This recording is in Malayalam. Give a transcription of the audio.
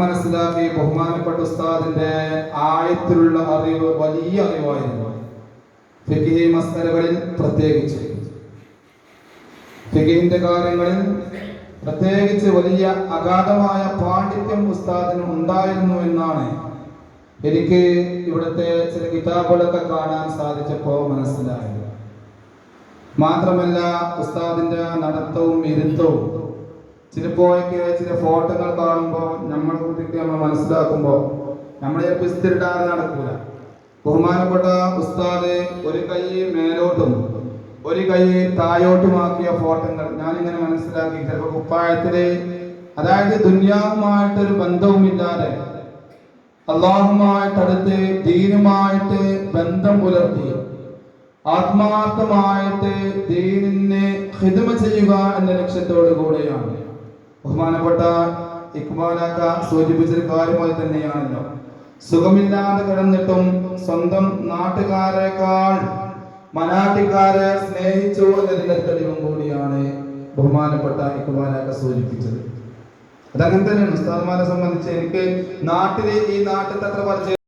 മനസ്സിലാക്കി ബഹുമാനപ്പെട്ട ഉസ്താദിന്റെ ആയത്തിലുള്ള അറിവ് വലിയ അറിവായിരുന്നു. ഫിഖി മസ്തലകളിൽ പ്രത്യേകിച്ച്. ഫിഖിന്റെ കാര്യങ്ങളിൽ പ്രത്യേകിച്ച് വലിയ അഗാധമായ പാണ്ഡിത്യം ഉസ്താദിന് ഉണ്ടായിരുന്നു എന്നാണ് എനിക്ക് ഇവിടുത്തെ ചില കിതാബുകളൊക്കെ കാണാൻ സാധിച്ചപ്പോൾ മനസ്സിലായത്. മാത്രമല്ല ഉസ്താദിന്റെ നടത്തവും ഇരുത്തവും. ചിലപ്പോഴൊക്കെ ചില ഫോട്ടോകൾ കാണുമ്പോൾ നമ്മൾ കുട്ടിക്ക് നമ്മൾ മനസ്സിലാക്കുമ്പോൾ നമ്മളെ ചിലപ്പോൾ സ്ഥിരടാതെ നടക്കൂല. ബഹുമാനപ്പെട്ട ഉസ്താദ് ഒരു കൈ മേലോട്ടും ഒരു കൈ താഴോട്ടുമാക്കിയ ഫോട്ടോകൾ ഞാനിങ്ങനെ മനസ്സിലാക്കി. ചിലപ്പോൾ കുപ്പായത്തിൽ അതായത് ദുന്യാവുമായിട്ടൊരു ബന്ധവുമില്ലാതെ അള്ളാഹുമായിട്ടടുത്ത് ദീനുമായിട്ട് ബന്ധം പുലർത്തി ആത്മാർത്ഥമായിട്ട് ദീനിനെ ഹിതമ ചെയ്യുക എന്ന ലക്ഷ്യത്തോടു കൂടെയാണ് ബഹുമാനപ്പെട്ട ഇക്ബാലാക്ക സൂചിപ്പിച്ചൊരു കാര്യമായി തന്നെയാണല്ലോ. സുഖമില്ലാതെ കിടന്നിട്ടും സ്വന്തം നാട്ടുകാരെക്കാൾ മനാട്ടിക്കാരെ സ്നേഹിച്ചു എന്നതിന്റെ തെളിവും കൂടിയാണ് ബഹുമാനപ്പെട്ട ഇക്മാലാക്ക സൂചിപ്പിച്ചത്. അതങ്ങനെ തന്നെയാണ്. ഉസ്താദ്മാരെ സംബന്ധിച്ച് എനിക്ക് നാട്ടിലെ ഈ നാട്ടിൽ അത്ര പരിചയം